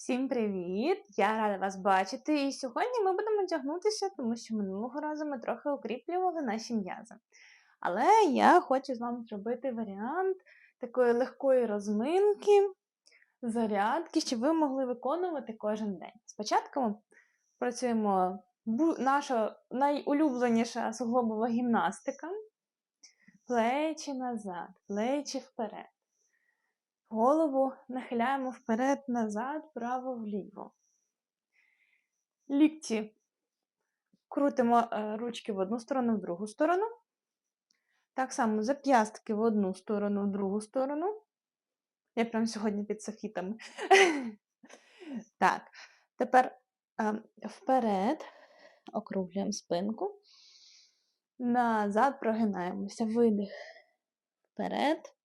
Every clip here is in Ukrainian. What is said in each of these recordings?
Всім привіт! Я рада вас бачити. І сьогодні ми будемо тягнутися, тому що минулого разу ми трохи укріплювали наші м'язи. Але я хочу з вами зробити варіант такої легкої розминки, зарядки, щоб ви могли виконувати кожен день. Спочатку працюємо наша найулюбленіша суглобова гімнастика. Плечі назад, плечі вперед. Голову нахиляємо вперед-назад, право-вліво. Лікті крутимо е, ручки в одну сторону, в другу сторону. Так само зап'ястки в одну сторону, в другу сторону. Я прям сьогодні під софітами. Так, тепер ем, вперед, округлюємо спинку. Назад прогинаємося. Видих. Вперед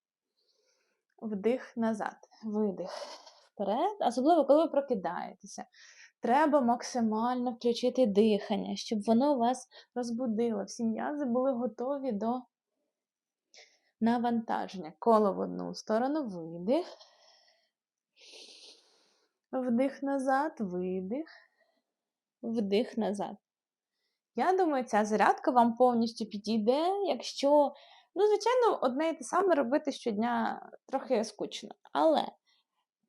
вдих назад, видих вперед, особливо, коли ви прокидаєтеся. Треба максимально включити дихання, щоб воно вас розбудило. Всі м'язи були готові до навантаження. Коло в одну сторону, видих, вдих назад, видих, вдих назад. Я думаю, ця зарядка вам повністю підійде, якщо Ну, звичайно, одне і те саме робити щодня трохи скучно. Але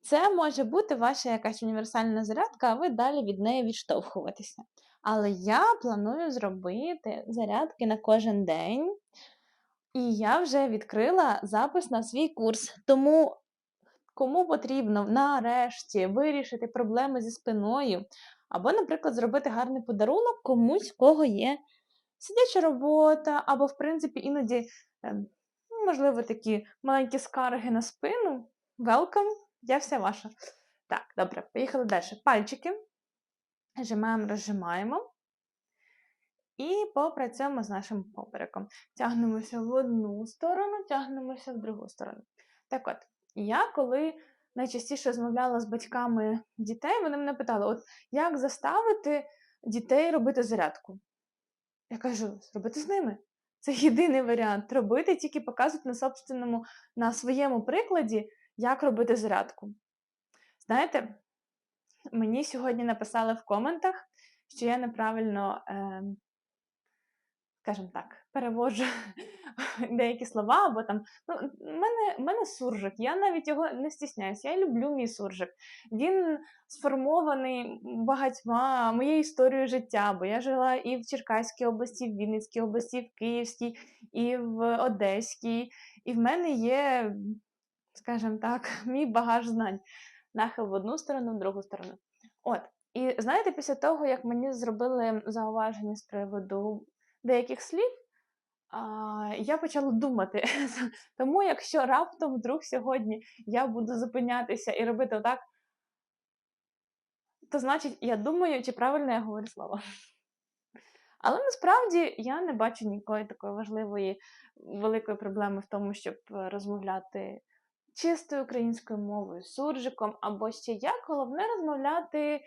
це може бути ваша якась універсальна зарядка, а ви далі від неї відштовхуватися. Але я планую зробити зарядки на кожен день. І я вже відкрила запис на свій курс. Тому, кому потрібно нарешті вирішити проблеми зі спиною, або, наприклад, зробити гарний подарунок комусь, в кого є сидяча робота, або, в принципі, іноді можливо, такі маленькі скарги на спину. Welcome, я вся ваша. Так, добре, поїхали далі. Пальчики. Жимаємо, розжимаємо. І попрацюємо з нашим попереком. Тягнемося в одну сторону, тягнемося в другу сторону. Так от, я коли найчастіше розмовляла з батьками дітей, вони мене питали: от як заставити дітей робити зарядку? Я кажу, зробити з ними. Це єдиний варіант робити, тільки показують на собственному, на своєму прикладі, як робити зарядку. Знаєте, мені сьогодні написали в коментах, що я неправильно, е, скажімо так, переводжу деякі слова, або там. Ну, мене мене суржик, я навіть його не стісняюся. Я люблю мій суржик. Він сформований багатьма моєю історією життя, бо я жила і в Черкаській області, і в Вінницькій області, і в Київській, і в Одеській. І в мене є, скажімо так, мій багаж знань. Нахил в одну сторону, в другу сторону. От. І знаєте, після того, як мені зробили зауваження з приводу деяких слів, я почала думати. Тому, якщо раптом вдруг сьогодні я буду зупинятися і робити так, то значить, я думаю, чи правильно я говорю слово. Але насправді я не бачу нікої такої важливої, великої проблеми в тому, щоб розмовляти чистою українською мовою, суржиком, або ще як. Головне розмовляти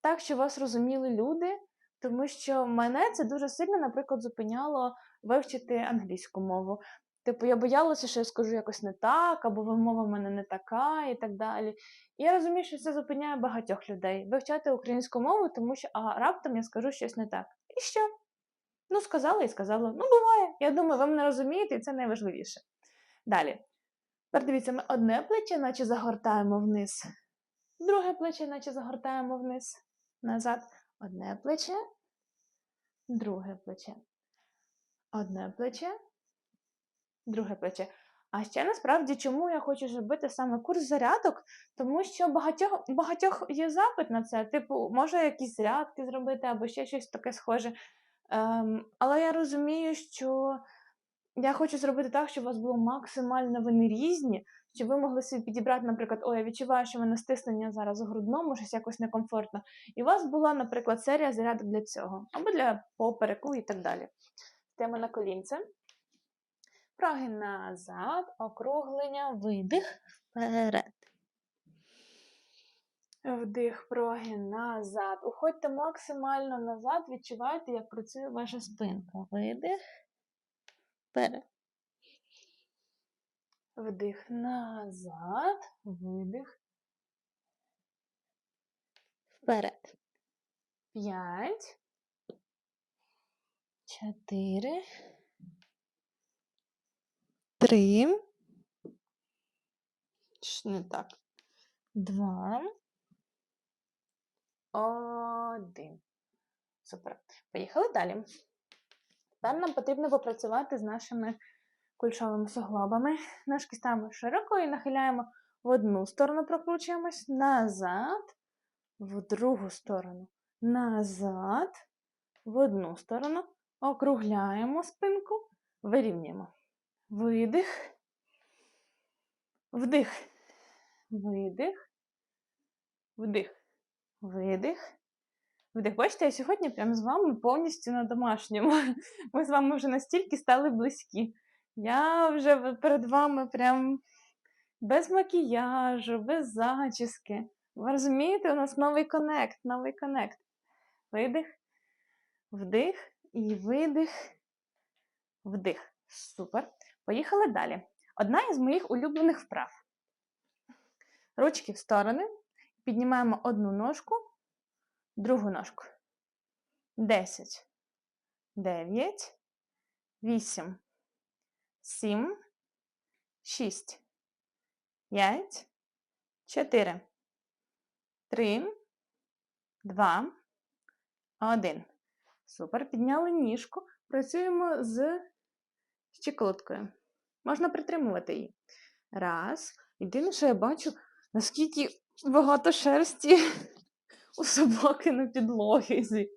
так, що вас розуміли люди, тому що мене це дуже сильно, наприклад, зупиняло вивчити англійську мову. Типу, я боялася, що я скажу якось не так, або вимова в мене не така, і так далі. І я розумію, що це зупиняє багатьох людей вивчати українську мову, тому що а раптом я скажу щось не так. І що? Ну, сказала і сказала. Ну, буває. Я думаю, ви мене розумієте, і це найважливіше. Далі. Тепер дивіться, ми одне плече, наче загортаємо вниз, друге плече, наче загортаємо вниз, назад. Одне плече, друге плече. Одне плече, друге плече. А ще насправді, чому я хочу зробити саме курс зарядок, тому що багатьох багатьох є запит на це. Типу, може якісь зарядки зробити або ще щось таке схоже. Ем, Але я розумію, що я хочу зробити так, щоб у вас було максимально вони різні, щоб ви могли собі підібрати, наприклад, о, я відчуваю, що в мене стиснення зараз у грудному, щось якось некомфортно. І у вас була, наприклад, серія зарядок для цього, або для попереку і так далі. Стаємо на колінце. Прогин назад, округлення, видих вперед. Вдих, прогин назад. Уходьте максимально назад, відчувайте, як працює ваша спинка. Видих. Вперед. Вдих назад, видих. вперед. П'ять. Чотири. Три. Не так. Два. Один. Супер. Поїхали далі. Тепер нам потрібно попрацювати з нашими кульшовими суглобами. Ножки ставимо широко і нахиляємо в одну сторону, прокручуємось, назад, в другу сторону, назад, в одну сторону, округляємо спинку, вирівнюємо. Видих, вдих, видих, вдих, видих. Вдих. Бачите, я сьогодні прям з вами повністю на домашньому. Ми з вами вже настільки стали близькі. Я вже перед вами прям без макіяжу, без зачіски. Ви розумієте, у нас новий конект, новий конект. Видих, вдих і видих, вдих. Супер. Поїхали далі. Одна із моїх улюблених вправ. Ручки в сторони. Піднімаємо одну ножку, другу ножку. 10, 9, 8, 7, 6, 5, 4, 3, 2, 1. Супер. Підняли ніжку. Працюємо з щиколоткою. Можна притримувати її. Раз. Єдине, що я бачу, наскільки багато шерсті у собаки на підлозі.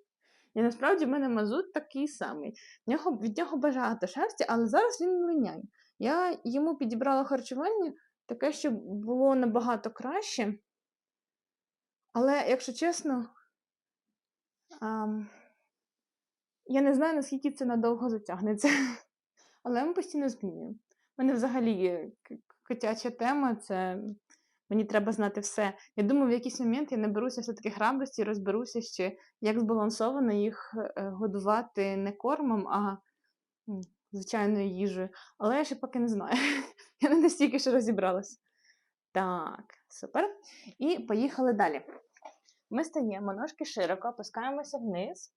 І насправді в мене мазут такий самий. В нього, від нього багато шерсті, але зараз він линяє. Я йому підібрала харчування таке, щоб було набагато краще. Але, якщо чесно, ам, я не знаю, наскільки це надовго затягнеться. Але ми постійно змінюємо. У мене взагалі є котяча тема, це мені треба знати все. Я думаю, в якийсь момент я наберуся все-таки храбрості і розберуся ще, як збалансовано їх е, годувати не кормом, а звичайною їжею. Але я ще поки не знаю. Я не настільки ще розібралась. Так, супер. І поїхали далі. Ми стаємо ножки широко, опускаємося вниз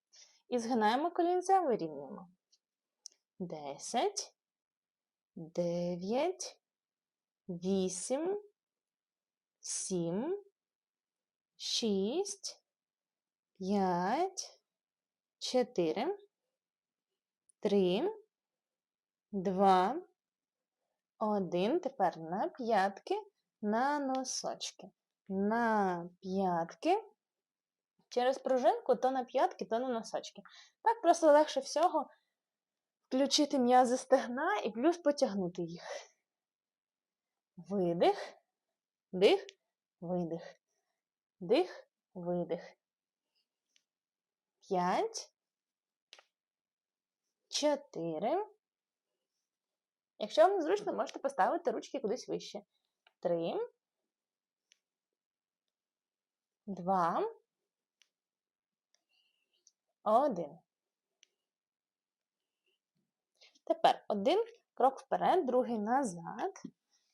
і згинаємо колінця, вирівнюємо. 10, 9, 8, 7, 6, 5, 4, 3, 2, 1. Тепер на п'ятки, на носочки. На п'ятки. Через пружинку то на п'ятки, то на носочки. Так просто легше всього включити м'язи стегна і плюс потягнути їх. Видих, дих, видих, дих, видих. П'ять, чотири. Якщо вам зручно, можете поставити ручки кудись вище. Три, два, один. Тепер один крок вперед, другий назад.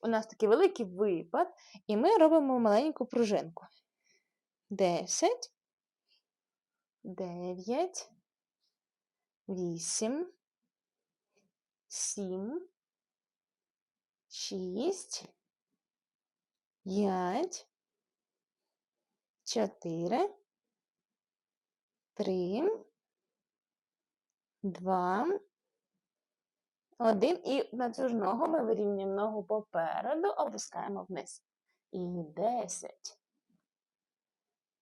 У нас такий великий випад, і ми робимо маленьку пружинку. Десять, дев'ять, вісім, сім, шість, п'ять, чотири, три, два, один. І на цю ж ногу ми вирівнюємо ногу попереду, опускаємо вниз. І десять.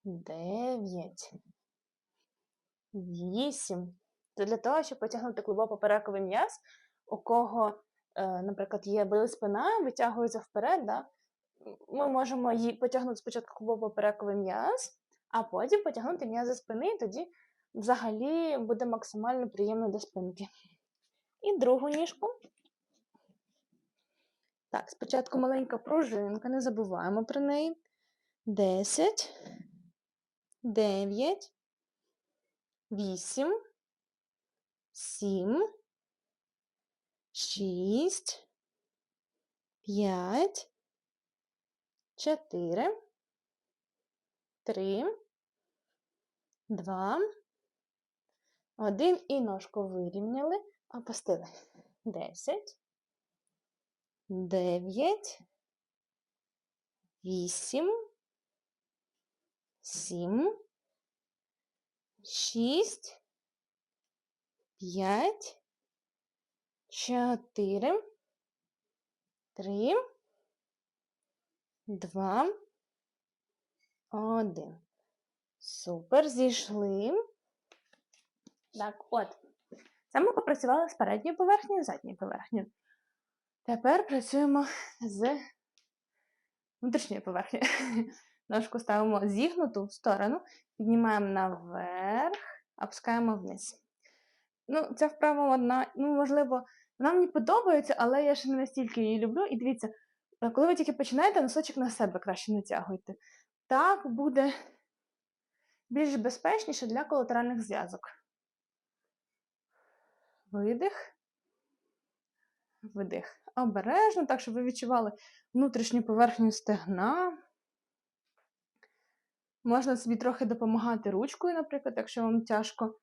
Дев'ять. Вісім. Це для того, щоб потягнути клубово-поперековий м'яз, у кого, е, наприклад, є болить спина, витягується вперед, да? ми можемо її потягнути спочатку клубово-поперековий м'яз, а потім потягнути м'язи спини, і тоді взагалі буде максимально приємно до спинки. І другу ніжку. Так, спочатку маленька пружинка, не забуваємо про неї. 10, 9, 8, 7, 6, 5, 4, 3, два, один. І ножку вирівняли, опустили. Десять, дев'ять, вісім, сім, шість, п'ять, чотири, три, два, один. Супер, зійшли. Так, от. Це ми попрацювали з передньою поверхнею задньою поверхнею. Тепер працюємо з внутрішньою поверхнею. Ножку ставимо зігнуту в сторону, піднімаємо наверх, опускаємо вниз. Ну, ця вправа одна, ну, можливо, вона мені подобається, але я ще не настільки її люблю. І дивіться, е, коли ви тільки починаєте, носочок на себе краще натягуйте. Так буде більш безпечніше для колатеральних зв'язок. Видих, видих. Обережно, так, щоб ви відчували внутрішню поверхню стегна. Можна собі трохи допомагати ручкою, наприклад, якщо вам тяжко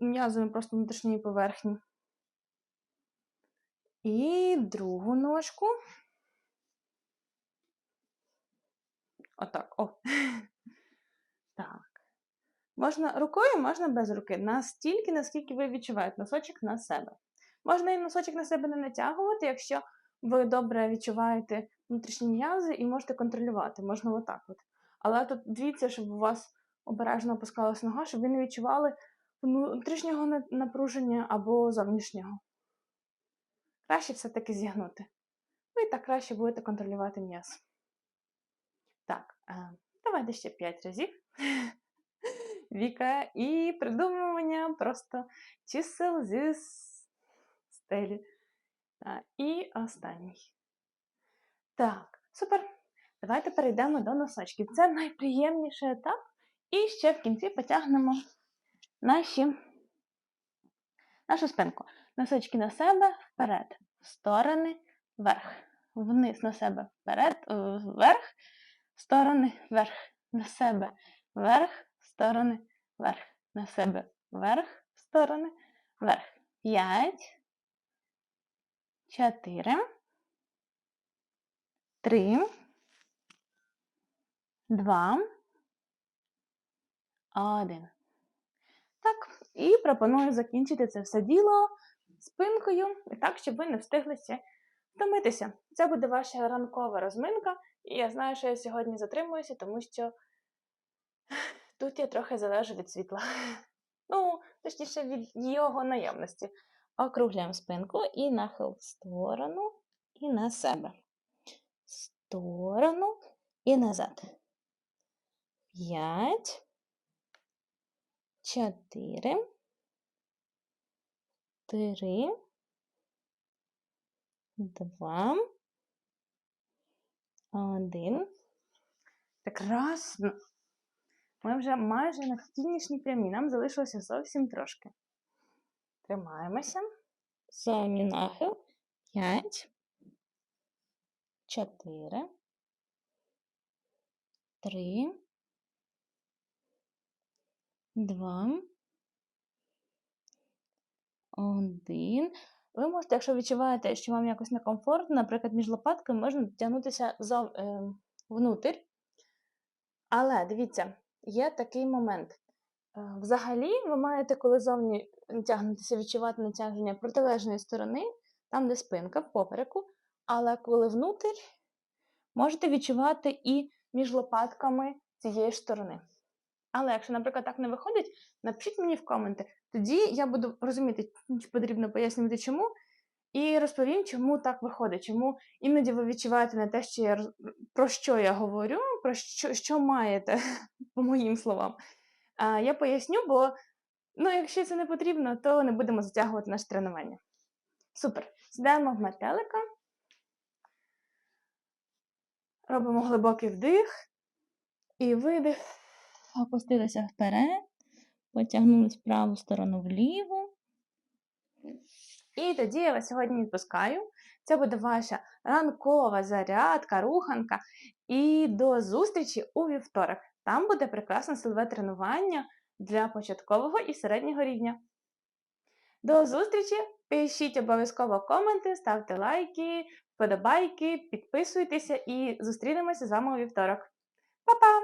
м'язами просто внутрішньої поверхні. І другу ножку. Отак. О. Так. Можна рукою, можна без руки. Настільки, наскільки ви відчуваєте носочок на себе. Можна і носочок на себе не натягувати, якщо ви добре відчуваєте внутрішні м'язи і можете контролювати. Можна отак. от. Але тут дивіться, щоб у вас обережно опускалась нога, щоб ви не відчували внутрішнього напруження або зовнішнього. Краще все-таки зігнути. Ви і так краще будете контролювати м'яз. Так, е, давайте ще 5 разів. Віка і придумування просто чисел зі стелі. І останній. Так, супер. Давайте перейдемо до носочків. Це найприємніший етап. І ще в кінці потягнемо наші, нашу спинку. Носочки на себе, вперед, в сторони, вверх. Вниз на себе, вперед, вверх, сторони, вверх, на себе, вверх, сторони, вверх, на себе, вверх, сторони, вверх. П'ять, чотири, три, два, один. Так, і пропоную закінчити це все діло спинкою, і так, щоб ви не встигли ще втомитися. Це буде ваша ранкова розминка, і я знаю, що я сьогодні затримуюся, тому що тут я трохи залежу від світла. Ну, точніше, від його наявності. Округляємо спинку і нахил в сторону і на себе. Сторону і назад. П'ять чотири, три, два, один. Прекрасно. Ми вже майже на фінішній прямі. Нам залишилося зовсім трошки. Тримаємося. Зовні нахил. П'ять. Чотири. Три два, один. Ви можете, якщо відчуваєте, що вам якось некомфортно, наприклад, між лопатками можна тягнутися зов... е... внутрь. Але дивіться, є такий момент. Е, взагалі, ви маєте, коли зовні тягнутися, відчувати натяження протилежної сторони, там, де спинка, в попереку, але коли внутрь, можете відчувати і між лопатками цієї сторони. Але якщо, наприклад, так не виходить, напишіть мені в коменти. Тоді я буду розуміти, чи потрібно пояснювати чому, і розповім, чому так виходить, чому іноді ви відчуваєте не те, що я про що я говорю, про що що маєте, по моїм словам. А, Я поясню, бо ну, якщо це не потрібно, то не будемо затягувати наше тренування. Супер. Сідаємо в метелика. Робимо глибокий вдих і видих опустилися вперед, потягнулись в праву сторону вліву. І тоді я вас сьогодні відпускаю. Це буде ваша ранкова зарядка, руханка. І до зустрічі у вівторок. Там буде прекрасне силове тренування для початкового і середнього рівня. До зустрічі! Пишіть обов'язково коменти, ставте лайки, вподобайки, підписуйтеся і зустрінемося з вами у вівторок. Па-па!